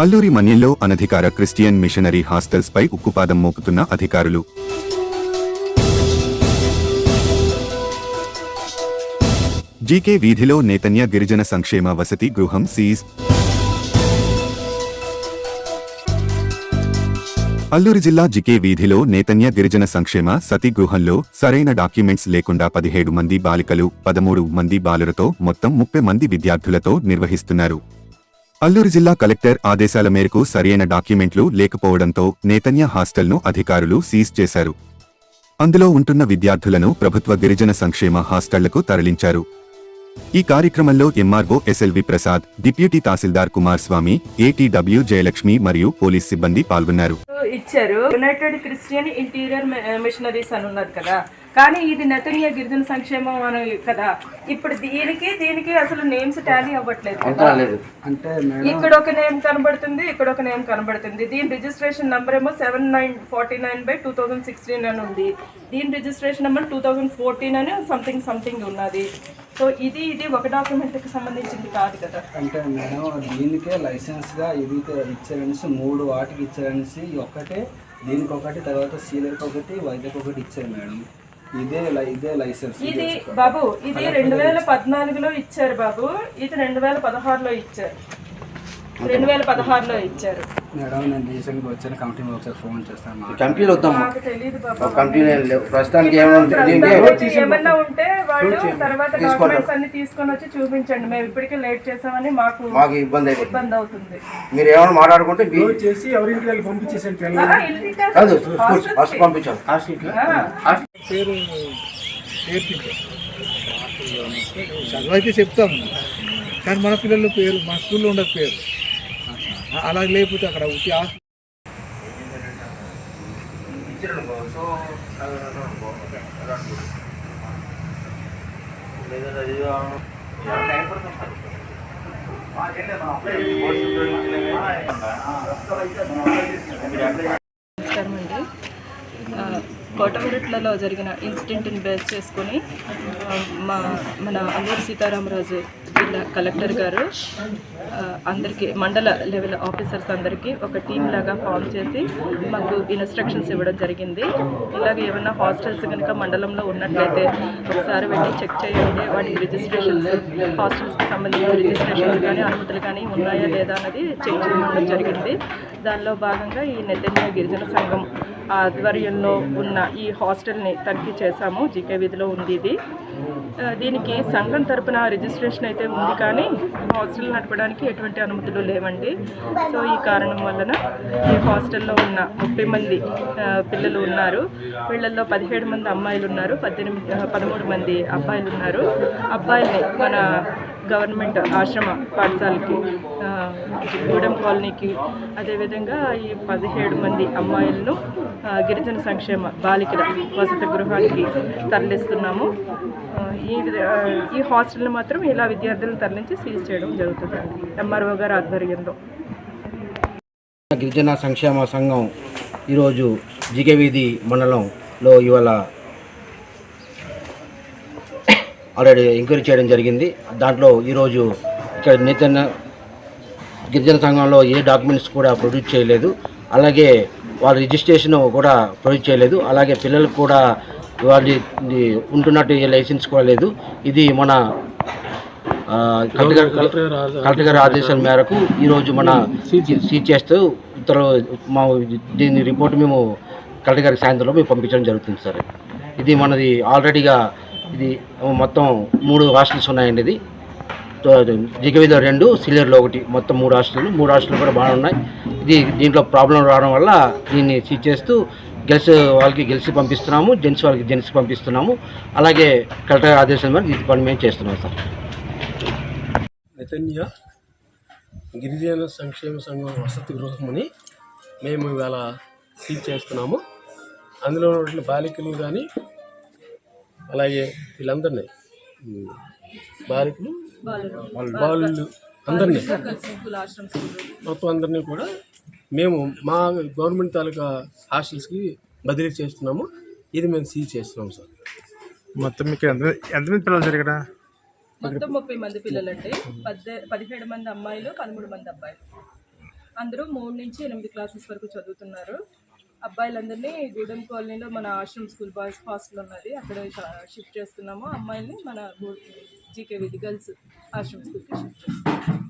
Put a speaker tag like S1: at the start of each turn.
S1: అల్లూరి మన్యంలో అనధికార Christian missionary hostels పై ఉక్కుపాదం మోపుతున్న అధికారులు. జీకే వీధిలో నేతన్య గిరిజన సంక్షేమ వసతి గృహం సీజ్. అల్లూరి జిల్లా జికే వీధిలో నేతన్య గిరిజన సంక్షేమ సతి గృహంలో సరైన డాక్యుమెంట్స్ లేకుండా పదిహేడు మంది బాలికలు పదమూడు మంది బాలురతో మొత్తం ముప్పై మంది విద్యార్థులతో నిర్వహిస్తున్నారు. అల్లూరు జిల్లా కలెక్టర్ ఆదేశాల మేరకు సరైన డాక్యుమెంట్లు లేకపోవడంతో నేతన్య హాస్టల్ను అధికారులు సీజ్ చేశారు. అందులో ఉంటున్న విద్యార్థులను ప్రభుత్వ గిరిజన సంక్షేమ హాస్టళ్ళకు తరలించారు. ఈ కార్యక్రమంలో MRO SLV Prasad deputy tahsildar Kumar Swamy ATW Jayalakshmi మరియు పోలీస్ సిబ్బంది పాల్గొన్నారు.
S2: ఇచ్చారు. యునైటెడ్ క్రిస్టియన్ ఇంటీరియర్ మిషనరీస్ అని ఉన్నది కదా. కానీ ఇది నెతన్య గిరిజన సంక్షేమం అని కదా. ఇప్పుడు దీనికి దీనికి అసలు నేమ్స్ టాలీ అవ్వట్లేదు ఇక్కడ ఒక నేమ్ కనబడుతుంది ఇక్కడ ఒక నేమ్ కనబడుతుంది. దీని రిజిస్ట్రేషన్ నెంబర్ ఏమో seven nine forty nine by two thousand sixteen అని ఉంది. దీని registration number two thousand fourteen అని సంథింగ్ సంథింగ్ ఉన్నది. సో ఇది ఇది ఒక డాక్యుమెంట్కి సంబంధించింది కాదు కదా.
S3: అంటే మేడం దీనికే లైసెన్స్గా ఇది ఇచ్చారనేసి మూడు వాటికి ఇచ్చారనేసి ఈ ఒక్కటే దీనికి ఒకటి తర్వాత సీలర్కి ఒకటి వైద్యకి ఒకటి ఇచ్చారు మేడం. ఇదే ఇదే లైసెన్స్.
S2: ఇది బాబు ఇది రెండు వేల పద్నాలుగులో ఇచ్చారు బాబు. ఇది రెండు వేల పదహారులో ఇచ్చారు. రెండు వేల పదహారులో ఇచ్చారు.
S3: మేడం నేను రీసెంట్గా వచ్చాను కంపెనీ ఒకసారి ఫోన్ చేస్తాను మా
S4: కంపెనీలు వద్దమ్మా
S2: నాకు తెలియదు బాబు.
S4: లేవు. ప్రస్తుతానికి ఏమైనా
S2: ప్రస్తుతానికి ఏమన్నా ఉంటే వాళ్ళు తర్వాత డాక్యుమెంట్స్ అన్ని తీసుకొని వచ్చి చూపించండి. మేము ఇప్పటికే లేట్ చేసామని మాకు
S4: మాకు ఇబ్బంది అయిపోతుంది
S2: ఇబ్బంది అవుతుంది.
S4: మీరు ఏమైనా మాట్లాడుకుంటే మీ-
S3: చేసి ఎవరింటికి వెళ్ళి పంపించేసాను
S2: ఆ, కాదు,
S4: ఫస్ట్. పంపించాం
S5: పేరు నేర్పించాం చదువు అయితే చెప్తాము. కానీ మన పిల్లల పేరు మన స్కూల్లో ఉండదు పేరు. అలా లేకపోతే అక్కడ ఉట్టి
S2: నమస్కారం అండి. కోటమిరట్లలో జరిగిన ఇన్సిడెంట్ని బేస్ చేసుకొని మా మన అల్లూరి సీతారామరాజు జిల్లా కలెక్టర్ గారు అందరికీ మండల లెవెల్ ఆఫీసర్స్ అందరికీ ఒక టీం లాగా ఫామ్ చేసి మాకు ఇన్స్ట్రక్షన్స్ ఇవ్వడం జరిగింది. ఇలాగ ఏమైనా హాస్టల్స్ కనుక మండలంలో ఉన్నట్లయితే ఒకసారి వెళ్ళి చెక్ చేయండి. వాటికి రిజిస్ట్రేషన్స్ హాస్టల్స్కి సంబంధించిన రిజిస్ట్రేషన్స్ కానీ అనుమతులు కానీ ఉన్నాయా లేదా అన్నది చెక్ చేయడం జరిగింది. దానిలో భాగంగా ఈ నెత్తెన్య గిరిజన సంఘం ఆధ్వర్యంలో ఉన్న ఈ హాస్టల్ని తనిఖీ చేశాము. జీకే వీధిలో ఉంది ఇది. దీనికి సంఘం తరపున రిజిస్ట్రేషన్ అయితే ఉంది కానీ హాస్టల్ నడపడానికి ఎటువంటి అనుమతులు లేవండి. సో ఈ కారణం వలన ఈ హాస్టల్లో ఉన్న ముప్పై మంది పిల్లలు ఉన్నారు. వీళ్ళల్లో పదిహేడు మంది అమ్మాయిలు ఉన్నారు. పద్దెనిమిది పదమూడు మంది అబ్బాయిలు ఉన్నారు. అబ్బాయిల్ని మన గవర్నమెంట్ ఆశ్రమ పాఠశాలకి గూడెం కాలనీకి. అదేవిధంగా ఈ పదిహేడు మంది అమ్మాయిలను గిరిజన సంక్షేమ బాలికల వసతి గృహానికి తరలిస్తున్నాము. ఈ విధ- ఈ హాస్టల్ని మాత్రం ఇలా విద్యార్థులను తరలించి సీజ్ చేయడం జరుగుతుంది. ఎంఆర్ఓ గారి ఆధ్వర్యంలో.
S4: గిరిజన సంక్షేమ సంఘం ఈరోజు జిగవీధి మండలంలో ఇవాళ ఆల్రెడీ ఎంక్వైరీ చేయడం జరిగింది. దాంట్లో ఈరోజు ఇక్కడ నితిన్ గిరిజన సంఘంలో ఏ డాక్యుమెంట్స్ కూడా ప్రొడ్యూస్ చేయలేదు. అలాగే వాళ్ళ రిజిస్ట్రేషన్ కూడా ప్రొడ్యూస్ చేయలేదు. అలాగే పిల్లలకు కూడా వాళ్ళ ఉంటున్నట్టు ఏ లైసెన్స్ కూడా లేదు. ఇది మన కలెక్టర్ గారి ఆదేశాల మేరకు ఈరోజు మన సీజ్ చేస్తూ ఉత్తర్వు మా దీని రిపోర్ట్ మేము కలెక్టర్ గారికి సాయంత్రంలో మేము పంపించడం జరుగుతుంది సార్. ఇది మనది ఆల్రెడీగా ఇది మొత్తం మూడు హాస్టల్స్ ఉన్నాయండి ఇది. జిగవిలో రెండు సిలియర్లో ఒకటి. మొత్తం మూడు హాస్టల్ మూడు హాస్టల్ కూడా బాగా ఉన్నాయి. ఇది దీంట్లో ప్రాబ్లం రావడం వల్ల దీన్ని సీజ్ చేస్తూ గెల్స్ వాళ్ళకి గెలిచి పంపిస్తున్నాము జెంట్స్ వాళ్ళకి జెంట్స్ పంపిస్తున్నాము. అలాగే కలెక్టర్ ఆదేశం మేరకు ఇది పని మేము చేస్తున్నాం సార్.
S6: నెతన్య గిరిజన సంక్షేమ సంఘం వసతి గృహమని మేము ఇవాళ సీజ్ చేస్తున్నాము. అందులో ఉన్నటువంటి బాలికలు కానీ అలాగే వీళ్ళందరినీ. బాలికలు బాలు అందరినీ. మొత్తం అందరినీ కూడా మేము మా గవర్నమెంట్ తాలూకా హాస్టల్స్కి బదిలీ చేస్తున్నాము. ఇది మేము సీజ్ చేస్తున్నాం సార్.
S5: మొత్తం మీకు ఎంత ఎంతమంది పిల్లలు సార్ ఇక్కడ?
S2: మొత్తం ముప్పై మంది పిల్లలండి. పద్దె పదిహేడు మంది అమ్మాయిలు పదమూడు మంది అబ్బాయిలు. అందరూ మూడు నుంచి ఎనిమిది క్లాసెస్ వరకు చదువుతున్నారు. అబ్బాయిలందరినీ గూడెం కాలనీలో మన ఆశ్రమ్ స్కూల్ బాయ్స్ హాస్టల్ ఉన్నది. అక్కడ షిఫ్ట్ చేస్తున్నాము. అమ్మాయిల్ని మన జీకే విధి గర్ల్స్ ఆశ్రమ్ స్కూల్కి షిఫ్ట్ చేస్తున్నాము.